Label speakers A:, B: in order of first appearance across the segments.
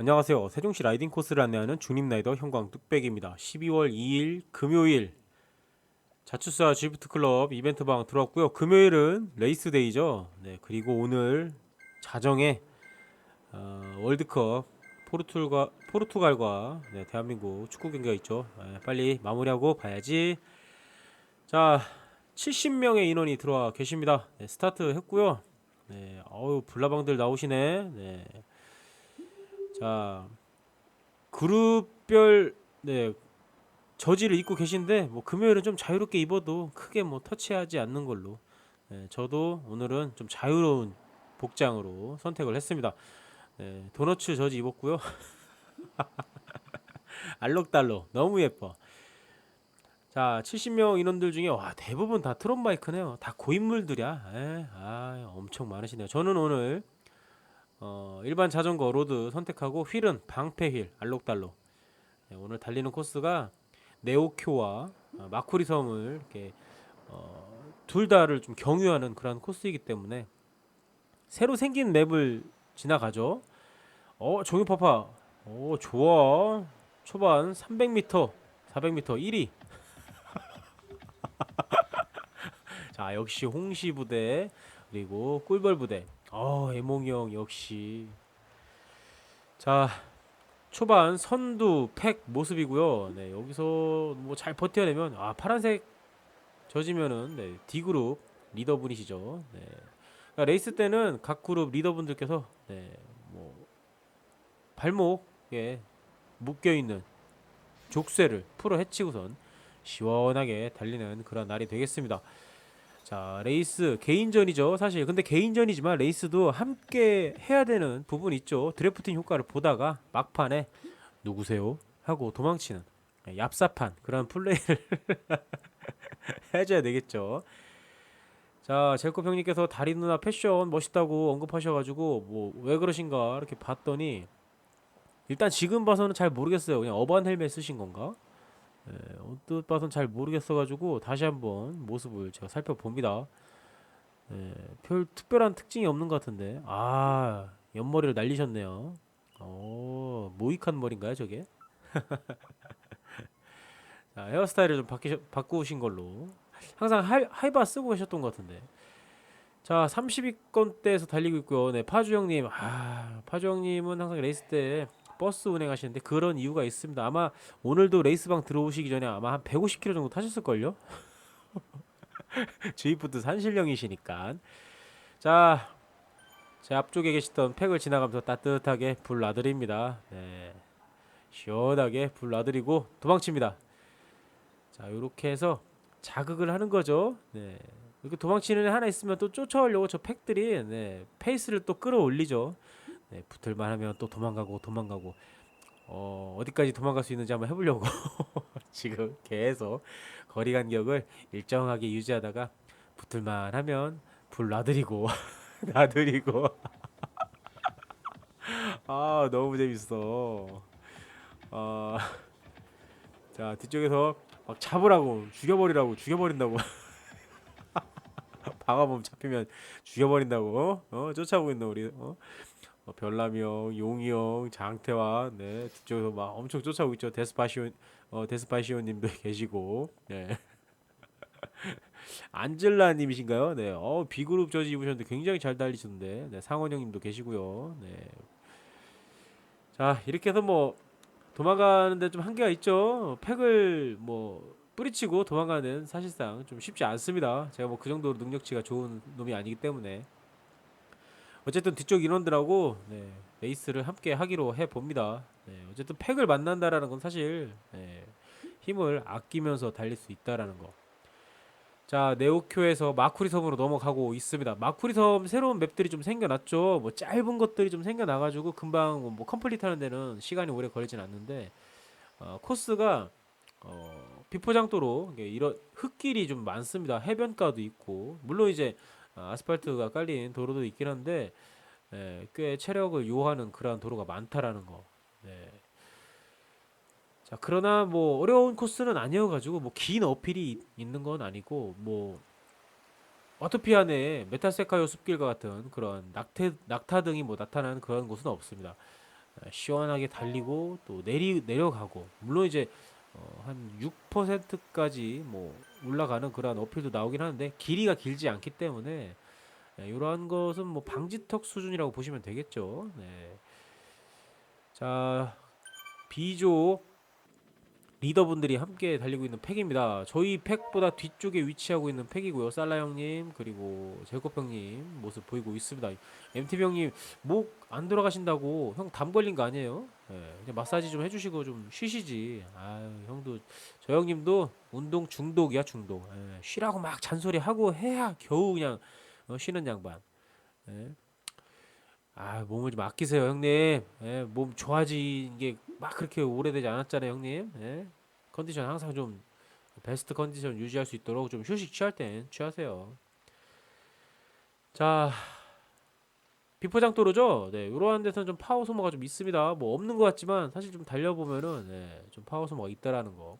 A: 안녕하세요. 세종시 라이딩 코스를 안내하는 중립 라이더 형광 뚝배기입니다. 12월 2일 금요일 자추사 지프트 클럽 이벤트방 들어왔고요. 금요일은 레이스 데이죠. 네, 그리고 오늘 자정에 어, 월드컵 포르투갈과 포르투갈과 네, 대한민국 축구 경기가 있죠. 네, 빨리 마무리하고 봐야지. 자, 70명의 인원이 들어와 계십니다. 네, 스타트 했고요. 네, 어우 불나방들 나오시네. 네. 자 그룹별 네 저지를 입고 계신데 뭐 금요일은 좀 자유롭게 입어도 크게 뭐 터치하지 않는 걸로 네, 저도 오늘은 좀 자유로운 복장으로 선택을 했습니다. 네, 도너츠 저지 입었고요. 알록달록 너무 예뻐. 자 70명 인원들 중에 와 대부분 다 트롯 마이크네요. 다 고인물들이야. 에, 아 엄청 많으시네요. 저는 오늘 어, 일반 자전거 로드 선택하고 휠은 방패 휠 알록달록. 네, 오늘 달리는 코스가 네오쿄와 어, 마쿠리 섬을 이렇게 어, 둘 다를 좀 경유하는 그런 코스이기 때문에 새로 생긴 맵을 지나가죠. 어 종이파파. 오 좋아. 초반 300m 400m 1위. 자 역시 홍시 부대 그리고 꿀벌 부대 어 애몽이 형 역시. 자 초반 선두 팩 모습이고요. 네 여기서 뭐 잘 버텨내면 아 파란색 져지면은 네 D그룹 리더분이시죠. 네. 그러니까 레이스 때는 각 그룹 리더분들께서 네 뭐 발목에 묶여 있는 족쇄를 풀어 헤치고선 시원하게 달리는 그런 날이 되겠습니다. 자 레이스 개인전이죠 사실. 근데 개인전이지만 레이스도 함께 해야 되는 부분이 있죠. 드래프팅 효과를 보다가 막판에 누구세요? 하고 도망치는 네, 얍삽한 그런 플레이를 해줘야 되겠죠. 자 젤코 형님께서 다리 누나 패션 멋있다고 언급하셔가지고 뭐 왜 그러신가 이렇게 봤더니 일단 지금 봐서는 잘 모르겠어요. 그냥 어반 헬멧 쓰신 건가 예, 언뜻 봐선 잘 모르겠어가지고 다시 한번 모습을 제가 살펴봅니다. 예, 별 특별한 특징이 없는 것 같은데 아 옆머리를 날리셨네요. 오 모이칸 머리인가요 저게? 자 헤어스타일을 좀 바뀌, 바꾸신 걸로 항상 하이, 하이바 쓰고 계셨던 것 같은데 자 30위권대에서 달리고 있고요. 네 파주 형님 아 파주 형님은 항상 레이스 때 버스 운행하시는데 그런 이유가 있습니다. 아마 오늘도 레이스방 들어오시기 전에 아마 한 150km 정도 타셨을걸요? 주입부터 산신령이시니까. 자, 제 앞쪽에 계시던 팩을 지나가면서 따뜻하게 불 놔드립니다. 네. 시원하게 불 놔드리고 도망칩니다. 자, 요렇게 해서 자극을 하는 거죠. 네. 이렇게 도망치는 애 하나 있으면 또 쫓아오려고 저 팩들이 네, 페이스를 또 끌어올리죠. 네, 붙을만 하면 또 도망가고 도망가고. 어, 어디까지 도망갈 수 있는지 한번 해보려고 지금 계속 거리 간격을 일정하게 유지하다가 붙을만 하면 불 놔드리고 놔드리고. 아 너무 재밌어. 아, 자 뒤쪽에서 막 잡으라고 죽여버리라고 죽여버린다고. 방아범 잡히면 죽여버린다고 어 쫓아오고 있는 우리 어? 어, 별남이 형, 용이 형, 장태환, 네 뒤쪽에서 막 엄청 쫓아오고 있죠. 데스파시오, 어, 데스파시오님도 계시고, 네. 안젤라님이신가요? 네, 어 비그룹 저지 입으셨는데 굉장히 잘 달리셨는데, 네 상원형님도 계시고요. 네. 자 이렇게 해서 뭐 도망가는데 좀 한계가 있죠. 팩을 뭐 뿌리치고 도망가는 사실상 좀 쉽지 않습니다. 제가 뭐 그 정도로 능력치가 좋은 놈이 아니기 때문에. 어쨌든 뒤쪽 인원들하고 네, 레이스를 함께 하기로 해 봅니다. 네, 어쨌든 팩을 만난다라는 건 사실 네, 힘을 아끼면서 달릴 수 있다라는 거. 자 네오쿄에서 마쿠리 섬으로 넘어가고 있습니다. 마쿠리 섬 새로운 맵들이 좀 생겨났죠. 뭐 짧은 것들이 좀 생겨나가지고 금방 뭐 컴플리트하는 데는 시간이 오래 걸리진 않는데 어, 코스가 어, 비포장도로 이런 흙길이 좀 많습니다. 해변가도 있고 물론 이제 아, 아스팔트가 깔린 도로도 있긴 한데 예, 꽤 체력을 요하는 그러한 도로가 많다라는 거. 네. 자 그러나 뭐 어려운 코스는 아니어가지고 뭐 긴 어필이 있- 있는 건 아니고 뭐 어토피안의 메타세카요 숲길과 같은 그런 낙태, 낙타 등이 뭐 나타나는 그런 곳은 없습니다. 아, 시원하게 달리고 또 내리 내려가고 물론 이제 어, 한 6%까지 뭐 올라가는 그러한 어필도 나오긴 하는데 길이가 길지 않기 때문에 네, 이러한 것은 뭐 방지턱 수준이라고 보시면 되겠죠. 네. 자, B조 리더분들이 함께 달리고 있는 팩입니다. 저희 팩보다 뒤쪽에 위치하고 있는 팩이고요. 살라 형님 그리고 제이콥 형님 모습 보이고 있습니다. MTV 형님 목 안 돌아가신다고 형 담 걸린 거 아니에요? 예, 그냥 마사지 좀 해주시고 좀 쉬시지. 아유 형도 저 형님도 운동 중독이야 중독. 예, 쉬라고 막 잔소리 하고 해야 겨우 그냥 어, 쉬는 양반. 예. 아 몸을 좀 아끼세요 형님. 예, 몸 좋아진 게 막 그렇게 오래되지 않았잖아요 형님. 예. 컨디션 항상 좀 베스트 컨디션 유지할 수 있도록 좀 휴식 취할 땐 취하세요. 자 비포장도로죠. 네, 이러한 데서는 좀 파워 소모가 좀 있습니다. 뭐 없는 것 같지만 사실 좀 달려보면은 네, 좀 파워 소모가 있다라는 거.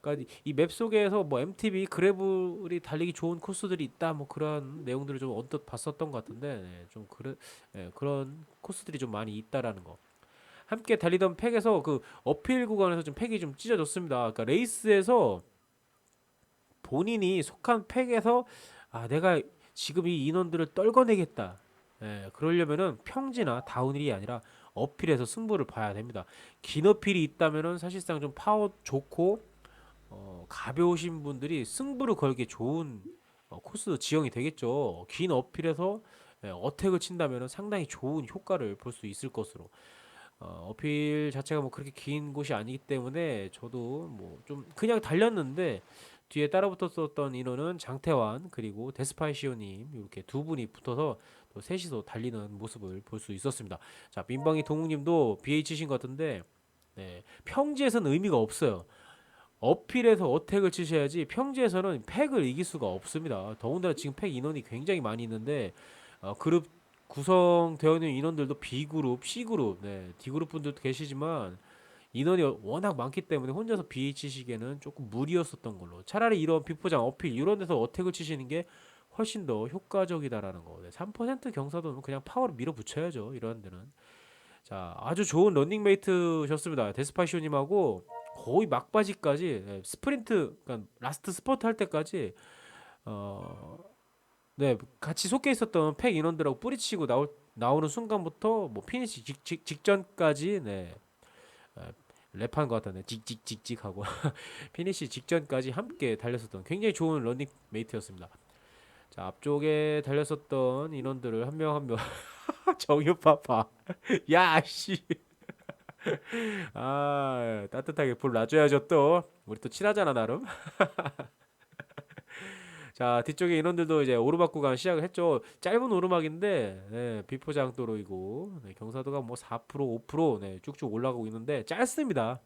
A: 그러니까 이 맵 속에서 뭐 MTB 그래블이 달리기 좋은 코스들이 있다 뭐 그런 내용들을 좀 언뜻 봤었던 것 같은데 네, 좀 그래 네, 그런 코스들이 좀 많이 있다라는 거. 함께 달리던 팩에서 그 어필 구간에서 좀 팩이 좀 찢어졌습니다. 그러니까 레이스에서 본인이 속한 팩에서 아 내가 지금 이 인원들을 떨궈내겠다. 예, 그러려면은 평지나 다운힐이 아니라 어필에서 승부를 봐야 됩니다. 긴 어필이 있다면은 사실상 좀 파워 좋고 어, 가벼우신 분들이 승부를 걸기 좋은 어, 코스 지형이 되겠죠. 긴 어필에서 예, 어택을 친다면은 상당히 좋은 효과를 볼 수 있을 것으로. 어, 어필 자체가 뭐 그렇게 긴 곳이 아니기 때문에 저도 뭐 좀 그냥 달렸는데 뒤에 따라붙었었던 인원은 장태환 그리고 데스파이시오님 이렇게 두 분이 붙어서 또 셋이서 달리는 모습을 볼 수 있었습니다. 자 민방위 동욱님도 BH신 것 같은데 네, 평지에서는 의미가 없어요. 어필에서 어택을 치셔야지 평지에서는 팩을 이길 수가 없습니다. 더군다나 지금 팩 인원이 굉장히 많이 있는데 어, 그룹 구성되어 있는 인원들도 B그룹, C그룹, 네, D그룹 분들도 계시지만 인원이 워낙 많기 때문에 혼자서 BH 시기에는 조금 무리였었던 걸로 차라리 이런 비포장 어필 이런 데서 어택을 치시는 게 훨씬 더 효과적이다라는 거. 네, 3% 경사도는 그냥 파워로 밀어붙여야죠. 이런 데는. 자, 아주 좋은 런닝메이트셨습니다. 데스파시오님하고 거의 막바지까지 네, 스프린트, 그러니까 라스트 스퍼트 할 때까지 어, 네, 같이 속해 있었던 팩 인원들하고 뿌리치고 나올 나오는 순간부터 뭐 피니시 직, 직, 직전까지 네. 어, 랩한 것 같았네. 직직직직 하고 피니시 직전까지 함께 달렸었던 굉장히 좋은 런닝 메이트였습니다. 자 앞쪽에 달렸었던 인원들을 한 명 한명 정유파파 야 씨 아 따뜻하게 불 놔줘야죠 또 우리 또 친하잖아 나름 자 뒤쪽에 인원들도 이제 오르막 구간 시작을 했죠 짧은 오르막인데 네, 비포장도로이고 네, 경사도가 뭐 4% 5% 네, 쭉쭉 올라가고 있는데 짧습니다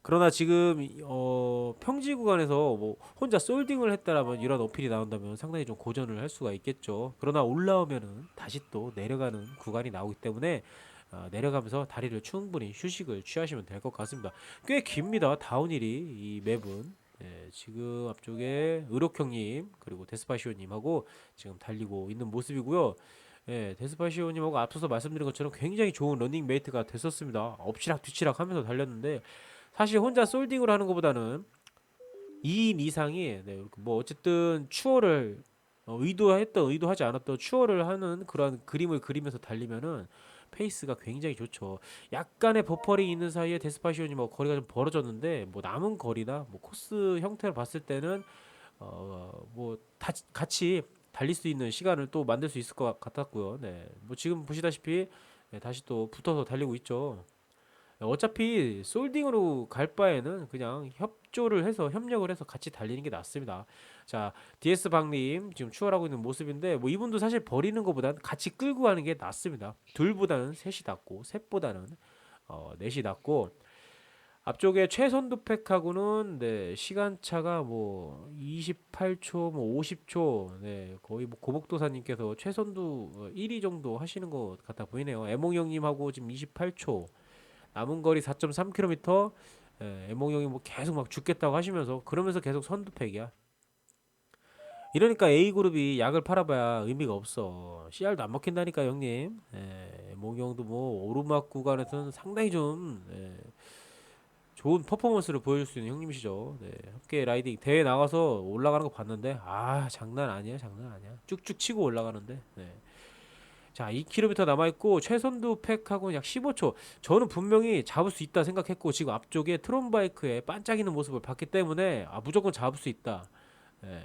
A: 그러나 지금 이- 어, 평지 구간에서 뭐 혼자 솔딩을 했다라면 이런 어필이 나온다면 상당히 좀 고전을 할 수가 있겠죠. 그러나 올라오면은 다시 또 내려가는 구간이 나오기 때문에 어, 내려가면서 다리를 충분히 휴식을 취하시면 될 것 같습니다. 꽤 깁니다. 다운힐이 이 맵은 예, 지금 앞쪽에 의록형님 그리고 데스파시오님하고 지금 달리고 있는 모습이고요. 예, 데스파시오님하고 앞서서 말씀드린 것처럼 굉장히 좋은 러닝 메이트가 됐었습니다. 엎치락 뒤치락 하면서 달렸는데 사실 혼자 솔딩을 하는 것보다는 2인 이상이 네, 뭐 어쨌든 추월을 어, 의도했던 의도하지 않았던 추월을 하는 그런 그림을 그리면서 달리면은 페이스가 굉장히 좋죠. 약간의 버퍼링이 있는 사이에 데스파시오니 뭐 거리가 좀 벌어졌는데 뭐 남은 거리나 뭐 코스 형태를 봤을 때는 어뭐 같이 달릴 수 있는 시간을 또 만들 수 있을 것 같았고요. 네, 뭐 지금 보시다시피 네, 다시 또 붙어서 달리고 있죠. 어차피 솔딩으로 갈 바에는 그냥 협 조를 해서 협력을 해서 같이 달리는 게 낫습니다. 자, DS 박님 지금 추월하고 있는 모습인데 뭐 이분도 사실 버리는 것보다는 같이 끌고 가는 게 낫습니다. 둘보다는 셋이 낫고 셋보다는 어, 넷이 낫고 앞쪽에 최선두 팩하고는 네, 시간 차가 뭐 28초, 뭐 50초, 네, 거의 뭐 고복도사님께서 최선두 1위 정도 하시는 것 같아 보이네요. 애몽 형님하고 지금 28초. 남은 거리 4.3km 예, 애몽 형이 뭐 계속 막 죽겠다고 하시면서 그러면서 계속 선두팩이야. 이러니까 A 그룹이 약을 팔아봐야 의미가 없어. CR도 안 먹힌다니까 형님. 예, 모경도 뭐 오르막 구간에서는 상당히 좀 예, 좋은 퍼포먼스를 보여줄 수 있는 형님이시죠. 네, 함께 라이딩 대회 나가서 올라가는 거 봤는데 아 장난 아니야, 장난 아니야. 쭉쭉 치고 올라가는데. 네. 자, 2km 남아 있고 최선두 팩하고는 약 15초. 저는 분명히 잡을 수 있다 생각했고 지금 앞쪽에 트론 바이크의 반짝이는 모습을 봤기 때문에 아 무조건 잡을 수 있다. 예.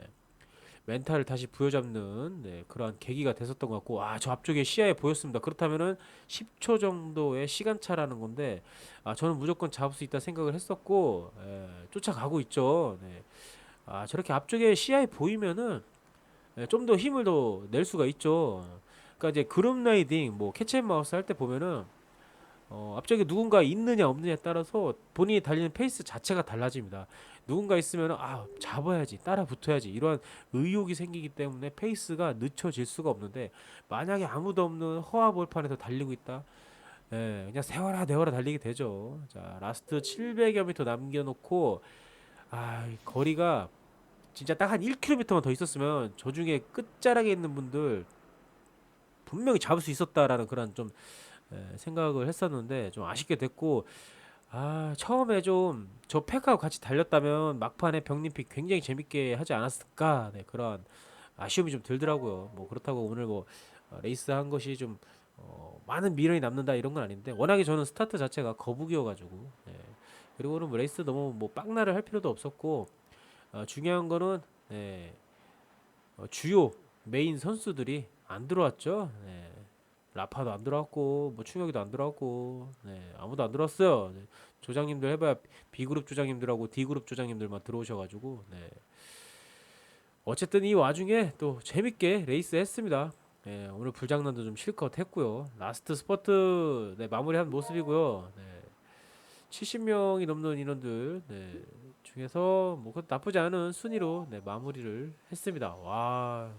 A: 멘탈을 다시 부여잡는 네, 그러한 계기가 됐었던 것 같고 아 저 앞쪽에 시야에 보였습니다. 그렇다면은 10초 정도의 시간차라는 건데 아 저는 무조건 잡을 수 있다 생각을 했었고 예, 쫓아가고 있죠. 네. 아 저렇게 앞쪽에 시야에 보이면은 예, 좀더 힘을 더 낼 수가 있죠. 그러니까 이제 그룹 라이딩 뭐 캐치앤마우스 할 때 보면은 어, 앞쪽에 누군가 있느냐 없느냐에 따라서 본인이 달리는 페이스 자체가 달라집니다. 누군가 있으면 아 잡아야지 따라 붙어야지 이러한 의욕이 생기기 때문에 페이스가 늦춰질 수가 없는데 만약에 아무도 없는 허화벌판에서 달리고 있다 예, 그냥 세워라 내워라 달리게 되죠 자 라스트 700여 미터 남겨놓고 아이 거리가 진짜 딱 한 1km만 더 있었으면 저 중에 끝자락에 있는 분들 분명히 잡을 수 있었다라는 그런 좀 예, 생각을 했었는데 좀 아쉽게 됐고 아 처음에 좀 저 팩하고 같이 달렸다면 막판에 병림픽 굉장히 재밌게 하지 않았을까? 네, 그런 아쉬움이 좀 들더라고요. 뭐 그렇다고 오늘 뭐 어, 레이스 한 것이 좀 어, 많은 미련이 남는다 이런 건 아닌데 워낙에 저는 스타트 자체가 거북이어가지고 네. 그리고는 뭐 레이스 너무 뭐 빵나를 할 필요도 없었고 어, 중요한 거는 네, 어, 주요 메인 선수들이 안 들어왔죠 네. 라파도 안 들어왔고 뭐 충혁이도 안 들어왔고 네, 아무도 안 들어왔어요. 네, 조장님들 해봐야 B그룹 조장님들하고 D그룹 조장님들만 들어오셔가지고 네. 어쨌든 이 와중에 또 재밌게 레이스 했습니다. 네, 오늘 불장난도 좀 실컷 했고요. 라스트 스퍼트 네, 마무리한 모습이고요. 네, 70명이 넘는 인원들 네, 중에서 뭐 나쁘지 않은 순위로 네, 마무리를 했습니다. 와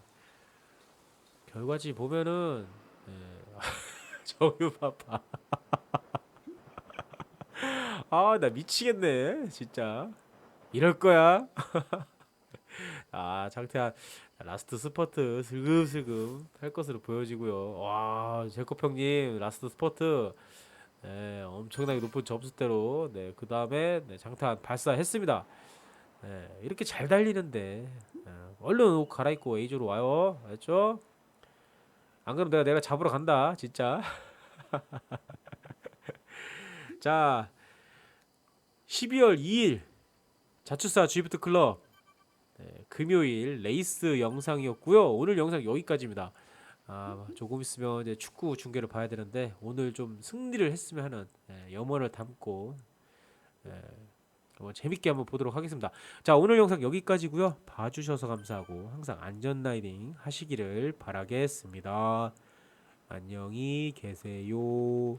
A: 결과지 보면은 네. 정유 봐봐. 아, 나 미치겠네, 진짜. 이럴 거야. 아, 장태한 라스트 스퍼트 슬금슬금 할 것으로 보여지고요. 와, 제컵 형님 라스트 스퍼트 네, 엄청나게 높은 점수대로 네, 그 다음에 네, 장태한 발사했습니다. 네, 이렇게 잘 달리는데 네, 얼른 옷 갈아입고 A조로 와요. 알죠? 안 그러면 내가 내가 잡으러 간다 진짜. 자 12월 2일 자투사 G부트 클럽. 네, 금요일 레이스 영상이었고요. 오늘 영상 여기까지입니다. 아 조금 있으면 이제 축구 중계를 봐야 되는데 오늘 좀 승리를 했으면 하는 예, 염원을 담고 예, 한번 재밌게 한번 보도록 하겠습니다. 자 오늘 영상 여기까지고요. 봐주셔서 감사하고 항상 안전 라이딩 하시기를 바라겠습니다. 안녕히 계세요